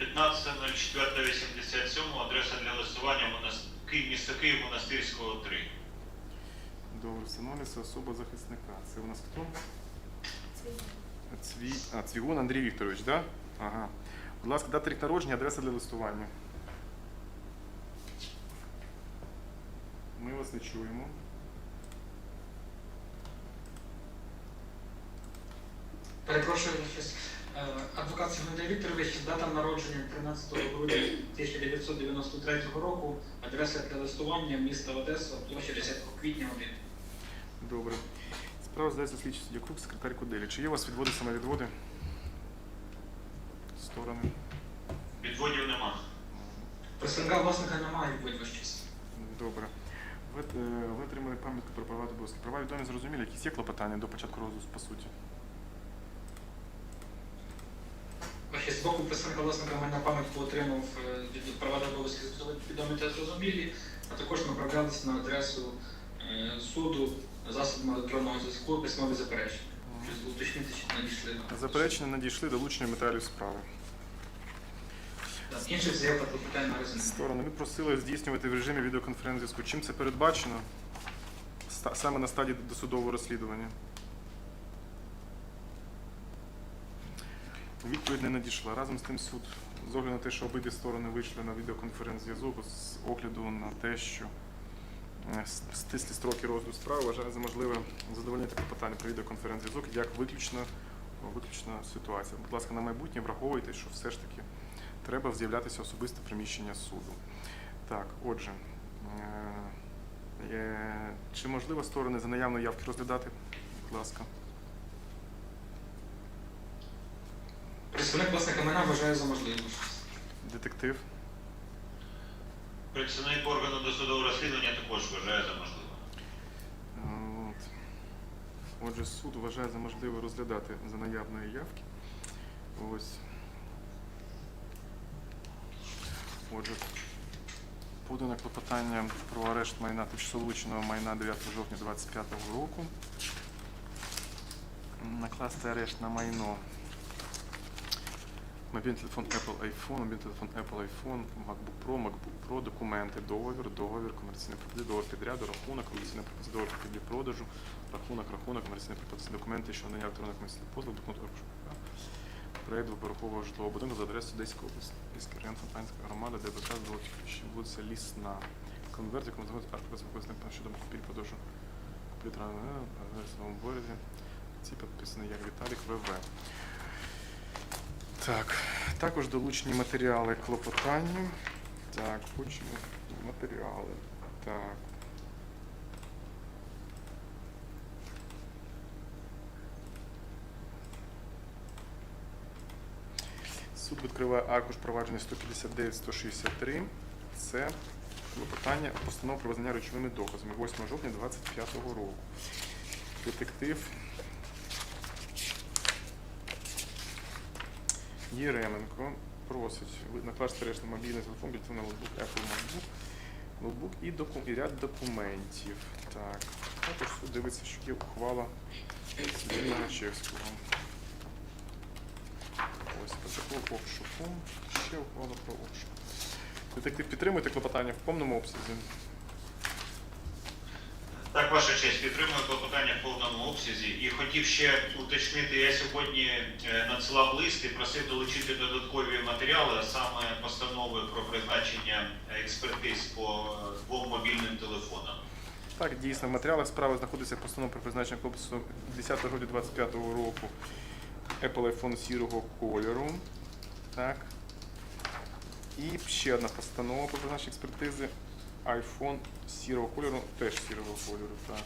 15.04.87, адреса для листування місто Київ, Монастирського 3. Добре, встановлюється особа захисника. Це у нас хто? Цві... А, Цвігун Андрій Вікторович, так? Да? Ага. Будь ласка, дата рік народження, адреса для листування. Ми вас не чуємо. Перепрошую, щось. Е, Адвокат Сигнадій Вікторович, дата народження 13 грудня 1993 року, адреса для листування міста Одеса, площа 10 квітня 1. Добре. Справа здається слідчий суддя Крук, секретар Куделі. Чи є у вас відводи самовідводи? Сторони. Відводів нема. Представника власника немає, ваш час. Добре. Ви, е, ви отримали пам'ятку про права обов'язки. Права відомі зрозумілі, якісь є клопотання до початку розгляду по суті. З боку представника власника майна пам'ятку отримав е, від права та обов'язки відомі та зрозумілі, а також направлялися на адресу е, суду засобами електронного зв'язку письмові заперечення. Уточнити, чи надійшли. Заперечення надійшли долучення матеріалів справи. Інших заяв та клопотань. Сторони, ви просили здійснювати в режимі відеоконференц-зв'язку. Чим це передбачено? Саме на стадії досудового розслідування. Відповідь не надійшла. Разом з тим суд, з огляду на те, що обидві сторони вийшли на відеоконференц-зв'язок, з огляду на те, що е, стислі строки розгляду справи вважає за можливе задовольнити клопотання про відеоконференц-зв'язок як виключно, виключна ситуація. Будь ласка, на майбутнє враховуйте, що все ж таки треба з'являтися особисте приміщення суду. Так, отже, е, е, чи можливо сторони за наявної явки розглядати? Будь ласка. Представник власника майна вважає за можливе. Детектив. Представник органу досудового розслідування також вважає за можливе. От. Отже, суд вважає за можливе розглядати за наявної явки. Ось. Отже, подане клопотання про арешт майна тимчасово вилученого майна 9 жовтня 2025 року. Накласти арешт на майно. Мобільний телефон Apple iPhone, мобільний телефон Apple iPhone, MacBook Pro, MacBook Pro, документи, договір, договір, комерційний пропозиція, договір підряду, рахунок, комерційна пропозиція, договір купівлі продажу, рахунок, рахунок, комерційна пропозиція, документи, що надання електронних комерційних послуг, документ проєкт виборкового житлового будинку за адресою Одеської області, район, Фонтанська громада, де Ключі, вулиця Лісна. Конверт, якому знаходиться арка безпокоїсних щодо купівлі продажу купівлі своєму борозі. Ці підписаний як Віталік ВВ. Так, також долучені матеріали клопотання. Так, хочемо матеріали. Так. Суд відкриває аркуш провадження 159-163. Це клопотання постанов про визнання речовими доказами 8 жовтня 2025 року. Детектив Єременко просить накласти арешт на мобільний телефон, біля ноутбук, Apple MacBook, ноутбук і, доку, і ряд документів. Так. Також суд дивиться, що є ухвала Звільнення Чевського. Ось протокол обшуку. Ще ухвала про обшук. Детектив підтримуєте клопотання в повному обсязі. Ваша честь, підтримую клопотання в повному обсязі. І хотів ще уточнити, я сьогодні е, надсилав лист і просив долучити додаткові матеріали, а саме постанови про призначення експертиз по е, двом мобільним телефонам. Так, дійсно, в матеріалах справи знаходиться постанова про призначення корпусу 10 грудня 25 року Apple iPhone сірого кольору. Так. І ще одна постанова про призначення експертизи iPhone сірого кольору, теж сірого кольору. Так.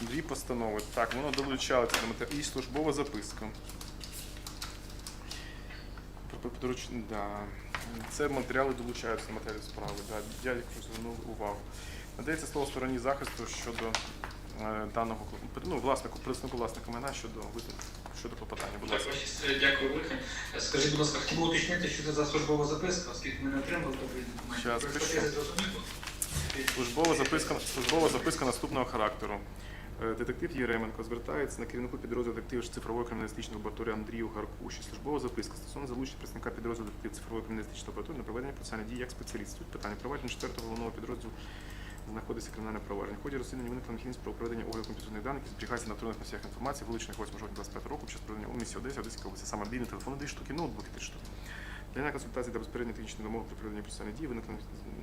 Дві постанови. Так, воно долучалося до матеріалу. І службова записка. Да. Це матеріали долучаються до матеріалів справи. Да. Я якось звернув увагу. Надається слово стороні захисту щодо е, даного ну, власнику, власника майна щодо щодо клопотання. Будь ласка. ваші дякую. Е, Скажіть, будь ласка, хотів би уточнити, що це за службова записка, оскільки ми не отримали такої. Щас, пишу. Службова записка, службова записка наступного характеру. Е, Детектив Єременко звертається на керівнику підрозділу детективів цифрової криміналістичної лабораторії Андрію Гарку, що службова записка стосовно залучення представника підрозділу детективів цифрової криміналістичної лабораторії на проведення процесуальних дій як спеціаліст. Тут питання провадження 4 головного підрозділу знаходиться кримінальне провадження. В ході розслідування виникла необхідність про проведення огляду комп'ютерних даних, які зберігаються на електронних носіях інформації, вилучених 8 жовтня 25 року, час проведення у місті Одесі, Одеській області, саме мобільні телефони 2 штуки, ноутбуки 3 штуки. Для консультації та безпередньої технічної вимоги при проведенні процесуальних дій виникла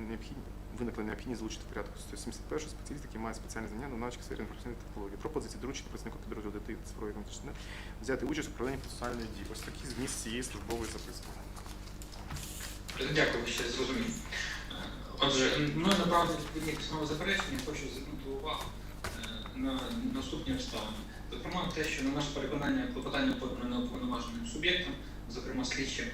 необхідність виникла необхідність залучити в порядку 171 спеціаліст, який має спеціальне знання на навички сфері інформаційної технології. Пропозиції доручити представнику підрозділу ДТ цифрової комплексної взяти участь у проведенні процесуальної дії. Ось такі зміст цієї службової записки. Дякую, ще зрозумів. Отже, мною направлені відповідні письмове заперечення, хочу звернути увагу е, на наступні обставини. Зокрема, те, що на наше переконання клопотання подано неуповноваженим суб'єктом, зокрема слідчим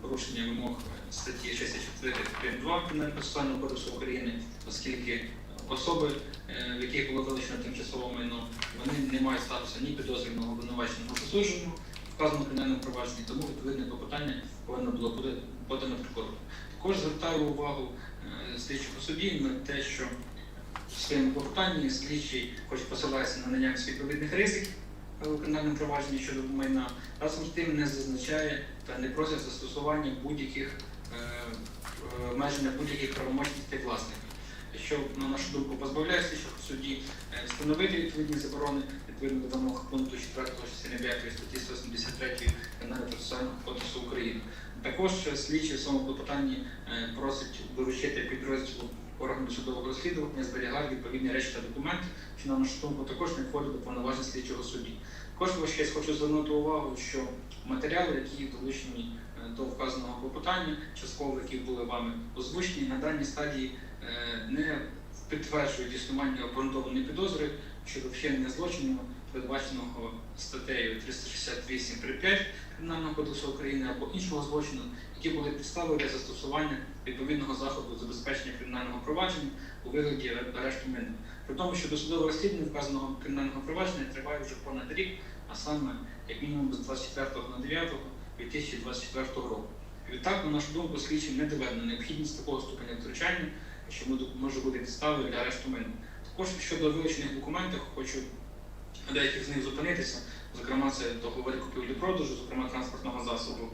порушення вимог статті 64 прим. 2 Кримінального процесуального кодексу України, оскільки особи, е, в яких було вилучено тимчасове майно, вони не мають статусу ні підозрюваного обвинуваченого засудженого, вказано в кримінальному провадженні, тому відповідне клопотання повинно було бути подано прокурором. Також звертаю увагу е, слідчого судді на те, що в своєму клопотанні слідчий, хоч посилається на наявність відповідних ризиків е, у кримінальному провадженні щодо майна, разом з тим не зазначає та не просить застосування будь-яких е, е, обмеження будь-яких правомочностей власника. Що, на нашу думку, позбавляє слідчого судді е, встановити відповідні заборони відповідно до вимог пункту 4 частини 5 статті 173 Кримінального кодексу України. Також слідчий в своєму клопотанні е, просить доручити підрозділу органу судового розслідування зберігати відповідні речі та документи, що на нашу думку також не входить до повноважень слідчого судді. Також ваш хочу звернути увагу, що матеріали, які долучені е, до вказаного клопотання, частково які були вами озвучені, на даній стадії е, не підтверджують існування обґрунтованої підозри щодо вчинення злочину, передбаченого статтею 368 5 Кримінального кодексу України або іншого злочину, які були підставою для застосування відповідного заходу забезпечення кримінального провадження у вигляді арешту майна. При тому, що досудове розслідування вказаного кримінального провадження триває вже понад рік, а саме як мінімум з 24.09.2024 року. Відтак, на нашу думку, слідчим не доведено необхідність такого ступеня втручання, що може- бути підставою для арешту майна. Також щодо вилучених документів, хочу на деяких з них зупинитися. Зокрема, це договори купівлі-продажу, зокрема транспортного засобу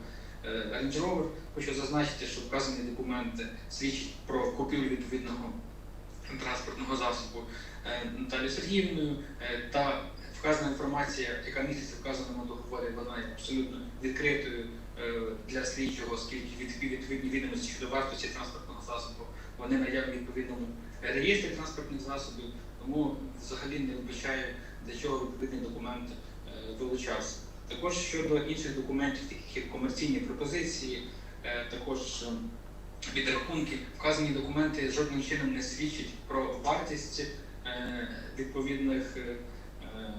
е, Range Rover. Хочу зазначити, що вказані документи свідчать про купівлю відповідного транспортного засобу е, Наталією Сергіївною е, та вказана інформація, яка міститься вказаному договорі, вона є абсолютно відкритою для слідчого, оскільки відповідні відомості щодо вартості транспортного засобу вони наявні в відповідному реєстрі транспортних засобів, тому взагалі не вбачає, для чого відповідний документ е, вилучався. Також щодо інших документів, таких як комерційні пропозиції, е, також е, підрахунки, вказані документи жодним чином не свідчать про вартість е, відповідних е, е,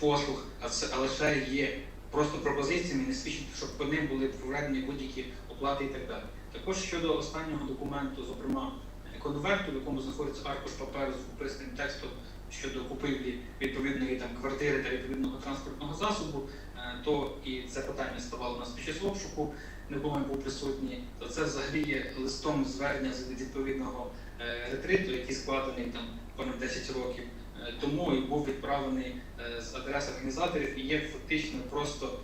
послуг, а лише є просто пропозиціями, не свідчить, щоб по ним були проведені будь-які оплати і так далі. Також щодо останнього документу, зокрема конверту, в якому знаходиться аркуш паперу з описним текстом щодо купівлі відповідної там квартири та відповідного транспортного засобу, е, то і це питання ставало нас під час обшуку, якому я був присутній, то це взагалі є листом звернення з відповідного е, ретриту, який складений там понад 10 років. Е, Тому і був відправлений з адреси організаторів і є фактично просто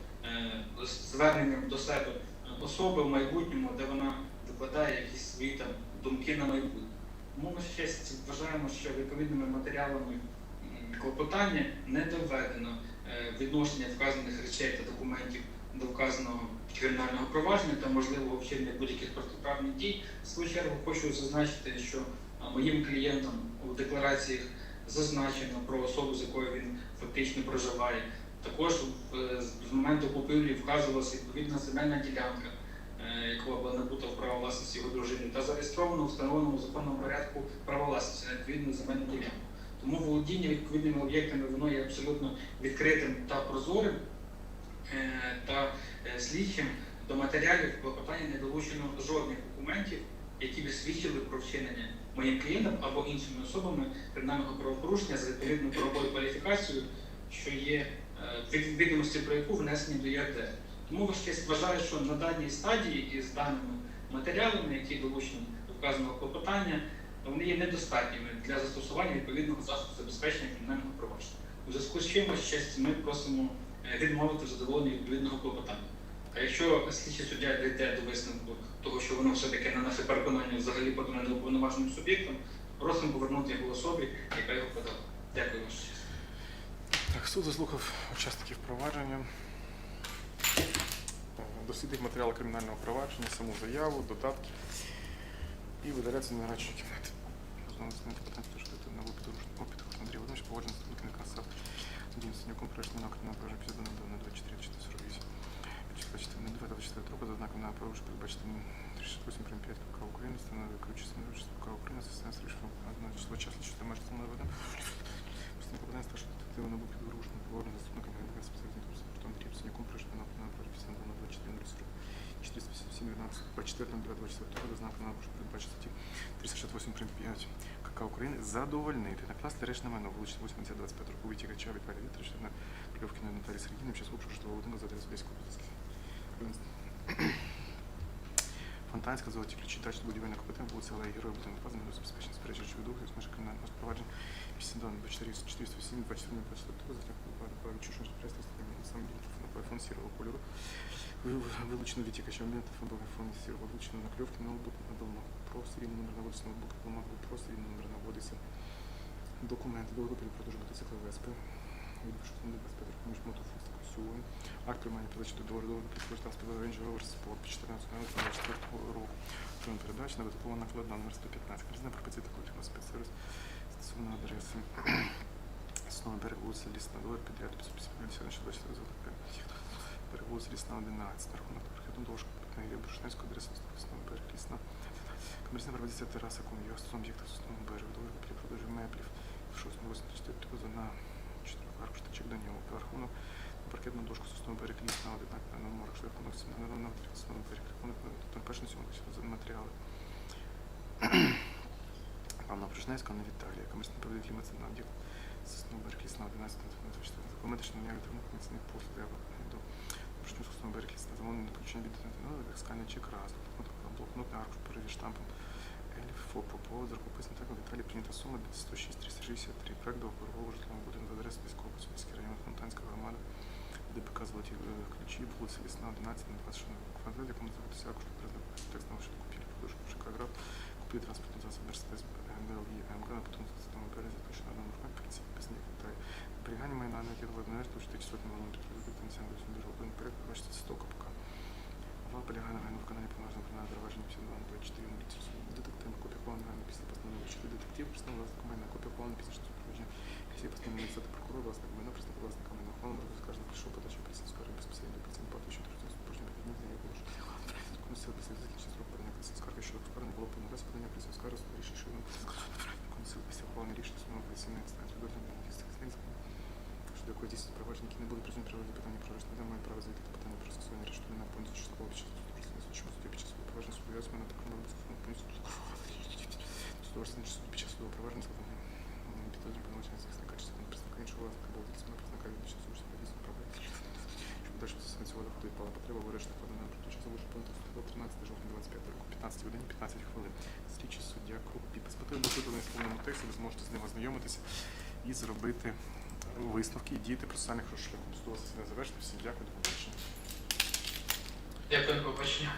зверненням до себе особи в майбутньому, де вона викладає якісь свої там думки на майбутнє. Тому ми ще вважаємо, що відповідними матеріалами клопотання не доведено е, відношення вказаних речей та документів до вказаного кримінального провадження та можливого вчинення будь-яких протиправних дій. В свою чергу хочу зазначити, що моїм клієнтам у деклараціях зазначено про особу, з якою він фактично проживає. Також в- з моменту купівлі вказувалася відповідна земельна ділянка, е, яка була набута в право власності його дружини, та зареєстровано у встановленому законному порядку право власності на відповідну земельну ділянку. Тому володіння відповідними об'єктами воно є абсолютно відкритим та прозорим, е, та е, слідчим до матеріалів клопотання не долучено жодних документів, які б свідчили про вчинення моїм клієнтам або іншими особами кримінального правопорушення з відповідною правовою кваліфікацією, що є е, відомості про яку внесені до ЄРДР. Тому ваш честь вважаю, що на даній стадії із даними матеріалами, які долучені до вказаного клопотання, вони є недостатніми для застосування відповідного засобу забезпечення кримінального провадження. У зв'язку з чим ось ми просимо е, відмовити в задоволенні відповідного клопотання. А якщо слідчий суддя дійде до висновку того, що воно все-таки на наше переконання взагалі подано неуповноваженим суб'єктом, просимо повернути його особі, яка його подала. Дякую, честь. Так, суд заслухав учасників провадження. Е, Дослідив матеріали кримінального провадження, саму заяву, додатки і видаляється на нарадчої кімнати. Знову змінити потенцію, що ти на випадку порушення опиту Андрій Володимирович погоджено з керівника САП Дім Синюком перейшли на кримінальне провадження 52 на 24 448. Під час 24 на 2 24 року за знаком на порушення передбачити 38 прим. 5 КК України, встановлює ключ КК України, система стрічного на число часу, що встановлено видом. Постанова Кабінету старшого детектива НАБУ під вирушенням положення заступника Генерального спеціалізного прокурора Андрієм Синяком прийшли на на професійну на 24 40 487 12 24 на 24 року за знаком на що передбачить статті 368 прим. 5 КК України задовольнити, накласти решт на мене вуличне 80 25 року витікача Віталія Вікторовича на Кльовкіна Наталії Сергійовні час обшуку житлового будинку за адресою Одеської області. Фонтанська, золоті ключі, дачі будівельних компетент, вулиця Олега Героя, будинок бази, мінус безпечні сперечі виду, з межі кримінального спровадження, 52 24 407 24 24 за праві чужого підприємства, саме на фон сірого кольору, Ви- вилучено відтікача моменту фон сірого, вилучено накльовки на лбу, на давно, про серійний номер наводиться на лбу, ламак, про серійний номер наводиться, документи, договір при продажу мотоцикла ВСП, від 25 років між мотофустиком Сюлою, акт приймання передачі до договору підходить транспорту Range Rover Sport 14 24 року. Прийом передачі на витокова накладна номер 115. Призна пропозиція такої спецсервіс стосовно адреси Основа берег вулиця Лісна, долар підряд 550 що 24 золота берег вулиця Лісна 11, рахунок прохідну дошку Петнерія Брушненську, адреса Основа берег Лісна. Комерційна пропозиція Тараса Кум'я, стосовно об'єкта з основного берегу, при продажі меблів, 684 поза на 4 аркуш та до нього, рахунок паркетну дошку з основного берег Лісна, однак на номерах шляхунок 7 на номер основного берег, рахунок на першому сьомому за матеріали. Павла Брижневського на Віталія, комерційний провід клімат на об'єкт Сосновий берег лісна 11 документи, що наявні тому комерційних послуг до Брижневського Сосновий берег лісна замовлення на включення від ну, скальний чек раз, блокнотний аркуш перевір штампом Еліф ФОП по рукописом так Віталій прийнята сума 106 363 проект договорового житлового будинку за адресою Військово Космійський район Фонтанська громада ДПК Золоті е, ключі, вулиця Лісна 11 на 26 квадрат, якому знаходиться аркуш текст на вшитку купівлі продажу ЖК Град, транспортний засіб Мерседес МЛІ МГ на потім систему березі, точно на поліції без ніг та зберігання майна на доводить належить, що такі сотні мільйонів років потенціально міжу один перед бачите це стока пока. Ава полягає на гайну виконання повноваження про провадження 52 на 24 на ліцію детектив на копія плану після постанови вчити детектив, представник власник майна, копія плану після провадження всі постанови написати прокурор, власник майна, представник власника майна, плану буде скажено, прийшов подачу поліцейської скарги безпосередньо працівник плату, що трудно спорожньо підмінення, я прошу. Комісія після закінчення строку подання поліцейської скарги щодо скарги було повноваження подання поліцейської скарги, суд рішення, що комісія після ухвалення рішення судового апеляційної інстанції до щодо якої дійсно провадження, які не були присутні при розгляді питання про арешт, не мають права звідти питання про скасування арешту на повністю частково під час судового суду під час судового провадження суду ясмена та кримінального судового повністю судового суду під час судового провадження складання підозрювання повноваження захисника чи законного представника іншого власника або дійсного представника від час суду дійсно права що подальше засадить цього доходу відпала потреба в арешті накладена на протягом часу вище пункту 13 жовтня 25 року 15 годині 15 хвилин слідчий суддя Круг підпис буде викладений в повному тексті ви зможете з ним ознайомитися і зробити висновки і діяти процесуальних шляхом. Судова засідання завершено. Всім дякую, до побачення. Дякую, побачення.